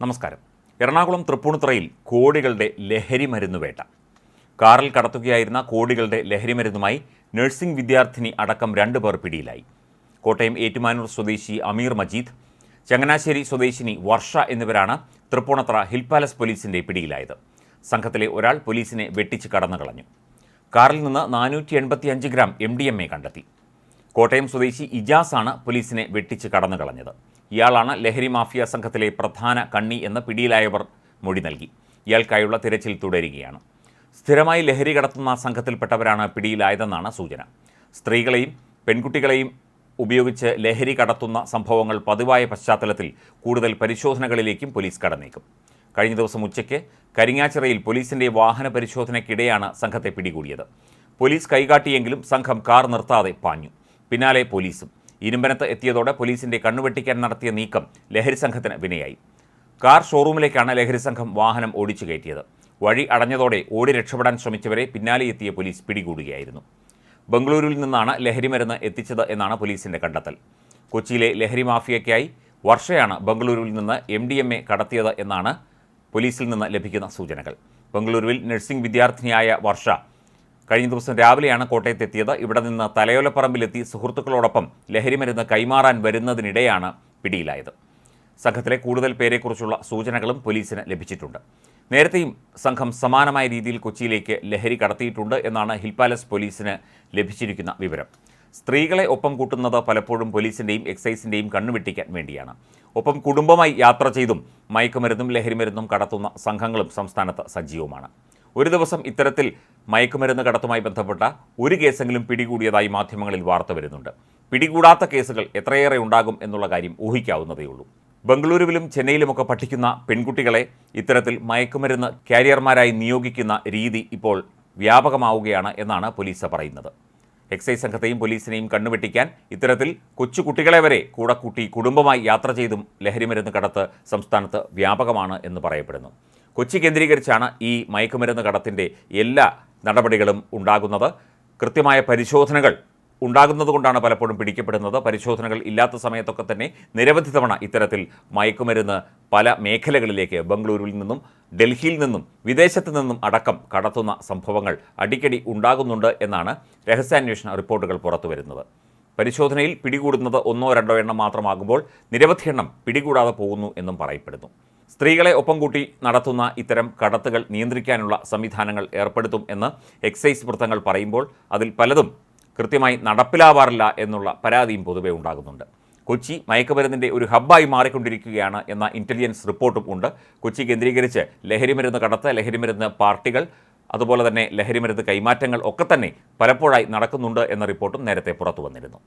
നമസ്കാരം. എറണാകുളം തൃപ്പൂണിത്തുറയിൽ കോടികളുടെ ലഹരി മരുന്ന് വേട്ട. കാറിൽ കടത്തുകയായിരുന്ന കോടികളുടെ ലഹരി മരുന്നുമായി നഴ്സിംഗ് വിദ്യാർത്ഥിനി അടക്കം രണ്ടു പേർ പിടിയിലായി. കോട്ടയം ഏറ്റുമാനൂർ സ്വദേശി അമീർ മജീദ് ചങ്ങനാശ്ശേരി സ്വദേശിനി വർഷ എന്നിവരാണ് തൃപ്പൂണിത്തുറ ഹിൽ പാലസ് പോലീസിന്റെ പിടിയിലായത്. സംഘത്തിലെ ഒരാൾ പോലീസിനെ വെട്ടിച്ച് കടന്നു കളഞ്ഞു. കാറിൽ നിന്ന് നാനൂറ്റി ഗ്രാം എ കണ്ടെത്തി. കോട്ടയം സ്വദേശി ഇജാസാണ് പോലീസിനെ വെട്ടിച്ച് കടന്നു കളഞ്ഞത്. ഇയാളാണ് ലഹരി മാഫിയ സംഘത്തിലെ പ്രധാന കണ്ണി എന്ന് പിടിയിലായവർ മൊഴി നൽകി. ഇയാൾക്കായുള്ള തിരച്ചിൽ തുടരുകയാണ്. സ്ഥിരമായി ലഹരി കടത്തുന്ന സംഘത്തിൽപ്പെട്ടവരാണ് പിടിയിലായതെന്നാണ് സൂചന. സ്ത്രീകളെയും പെൺകുട്ടികളെയും ഉപയോഗിച്ച് ലഹരി കടത്തുന്ന സംഭവങ്ങൾ പതിവായ പശ്ചാത്തലത്തിൽ കൂടുതൽ പരിശോധനകളിലേക്കും പോലീസ് കടന്നേക്കും. കഴിഞ്ഞ ദിവസം ഉച്ചയ്ക്ക് കരിങ്ങാച്ചിറയിൽ പോലീസിന്റെ വാഹന പരിശോധനയ്ക്കിടെയാണ് സംഘത്തെ പിടികൂടിയത്. പോലീസ് കൈകാട്ടിയെങ്കിലും സംഘം കാർ നിർത്താതെ പാഞ്ഞു. പിന്നാലെ പോലീസും. ഇരുമ്പനത്ത് എത്തിയതോടെ പോലീസിന്റെ കണ്ണുവെട്ടിക്കാൻ നടത്തിയ നീക്കം ലഹരി സംഘത്തിന് വിനയായി. കാർ ഷോറൂമിലേക്കാണ് ലഹരി സംഘം വാഹനം ഓടിച്ചു കയറ്റിയത്. വഴി അടഞ്ഞതോടെ ഓടി രക്ഷപ്പെടാൻ ശ്രമിച്ചവരെ പിന്നാലെ എത്തിയ പോലീസ് പിടികൂടുകയായിരുന്നു. ബംഗളൂരുവിൽ നിന്നാണ് ലഹരി മരുന്ന് എത്തിച്ചത് എന്നാണ് പോലീസിന്റെ കണ്ടെത്തൽ. കൊച്ചിയിലെ ലഹരി മാഫിയയ്ക്കായി വർഷയാണ് ബംഗളൂരുവിൽ നിന്ന് എം ഡി എം എ കടത്തിയത് എന്നാണ് പോലീസിൽ നിന്ന് ലഭിക്കുന്ന സൂചനകൾ. ബംഗളൂരുവിൽ നഴ്സിംഗ് വിദ്യാർത്ഥിനിയായ വർഷ കഴിഞ്ഞ ദിവസം രാവിലെയാണ് കോട്ടയത്തെത്തിയത്. ഇവിടെ നിന്ന് തലയോലപ്പറമ്പിലെത്തി സുഹൃത്തുക്കളോടൊപ്പം ലഹരിമരുന്ന് കൈമാറാൻ വരുന്നതിനിടെയാണ് പിടിയിലായത്. സംഘത്തിലെ കൂടുതൽ പേരെക്കുറിച്ചുള്ള സൂചനകളും പോലീസിന് ലഭിച്ചിട്ടുണ്ട്. നേരത്തെയും സംഘം സമാനമായ രീതിയിൽ കൊച്ചിയിലേക്ക് ലഹരി കടത്തിയിട്ടുണ്ട് എന്നാണ് ഹിൽ പാലസ് പോലീസിന് ലഭിച്ചിരിക്കുന്ന വിവരം. സ്ത്രീകളെ ഒപ്പം കൂട്ടുന്നത് പലപ്പോഴും പോലീസിന്റെയും എക്സൈസിന്റെയും കണ്ണുവെട്ടിക്കാൻ വേണ്ടിയാണ്. ഒപ്പം കുടുംബമായി യാത്ര ചെയ്തും മയക്കുമരുന്നും ലഹരിമരുന്നും കടത്തുന്ന സംഘങ്ങളും സംസ്ഥാനത്ത് സജീവമാണ്. ഒരു ദിവസം ഇത്തരത്തിൽ മയക്കുമരുന്ന് കടത്തുമായി ബന്ധപ്പെട്ട ഒരു കേസെങ്കിലും പിടികൂടിയതായി മാധ്യമങ്ങളിൽ വാർത്ത വരുന്നുണ്ട്. പിടികൂടാത്ത കേസുകൾ എത്രയേറെ ഉണ്ടാകും എന്നുള്ള കാര്യം ഊഹിക്കാവുന്നതേയുള്ളൂ ബംഗളൂരുവിലും ചെന്നൈയിലുമൊക്കെ പഠിക്കുന്ന പെൺകുട്ടികളെ ഇത്തരത്തിൽ മയക്കുമരുന്ന് കാരിയർമാരായി നിയോഗിക്കുന്ന രീതി ഇപ്പോൾ വ്യാപകമാവുകയാണ് എന്നാണ് പോലീസ് പറയുന്നത്. എക്സൈസ് സംഘത്തെയും പോലീസിനെയും കണ്ണുവെട്ടിക്കാൻ ഇത്തരത്തിൽ കൊച്ചുകുട്ടികളെ വരെ കൂടെ കൂട്ടി കുടുംബമായി യാത്ര ചെയ്തും ലഹരിമരുന്ന് കടത്ത് സംസ്ഥാനത്ത് വ്യാപകമാണ് എന്ന് പറയപ്പെടുന്നു. കൊച്ചി കേന്ദ്രീകരിച്ചാണ് ഈ മയക്കുമരുന്ന് കടത്തിന്റെ എല്ലാ നടപടികളും ഉണ്ടാകുന്നത്. കൃത്യമായ പരിശോധനകൾ ഉണ്ടാകുന്നതുകൊണ്ടാണ് പലപ്പോഴും പിടിക്കപ്പെടുന്നത്. പരിശോധനകൾ ഇല്ലാത്ത സമയത്തൊക്കെ തന്നെ നിരവധി തവണ ഇത്തരത്തിൽ മയക്കുമരുന്ന് പല മേഖലകളിലേക്ക് ബംഗളൂരുവിൽ നിന്നും ഡൽഹിയിൽ നിന്നും വിദേശത്ത് നിന്നും അടക്കം കടത്തുന്ന സംഭവങ്ങൾ അടിക്കടി ഉണ്ടാകുന്നുണ്ട് എന്നാണ് രഹസ്യാന്വേഷണ റിപ്പോർട്ടുകൾ പുറത്തുവരുന്നത് പരിശോധനയിൽ പിടികൂടുന്നത് ഒന്നോ രണ്ടോ എണ്ണം മാത്രമാകുമ്പോൾ നിരവധി എണ്ണം പിടികൂടാതെ പോകുന്നു എന്നും പറയപ്പെടുന്നു. സ്ത്രീകളെ ഒപ്പം കൂട്ടി നടത്തുന്ന ഇത്തരം കടത്തുകൾ നിയന്ത്രിക്കാനുള്ള സംവിധാനങ്ങൾ ഏർപ്പെടുത്തും എന്ന് എക്സൈസ് വൃത്തങ്ങൾ പറയുമ്പോൾ അതിൽ പലതും കൃത്യമായി നടപ്പിലാവാറില്ല എന്നുള്ള പരാതിയും പൊതുവെ ഉണ്ടാകുന്നുണ്ട്. കൊച്ചി മയക്കുമരുന്നിന്റെ ഒരു ഹബ്ബായി മാറിക്കൊണ്ടിരിക്കുകയാണ് എന്ന ഇന്റലിജൻസ് റിപ്പോർട്ടും ഉണ്ട്. കൊച്ചി കേന്ദ്രീകരിച്ച് ലഹരിമരുന്ന് കടത്ത് ലഹരിമരുന്ന് പാർട്ടികൾ അതുപോലെ തന്നെ ലഹരിമരുന്ന് കൈമാറ്റങ്ങൾ ഒക്കെ തന്നെ പലപ്പോഴായി നടക്കുന്നുണ്ട് എന്ന റിപ്പോർട്ടും നേരത്തെ പുറത്തു വന്നിരുന്നു.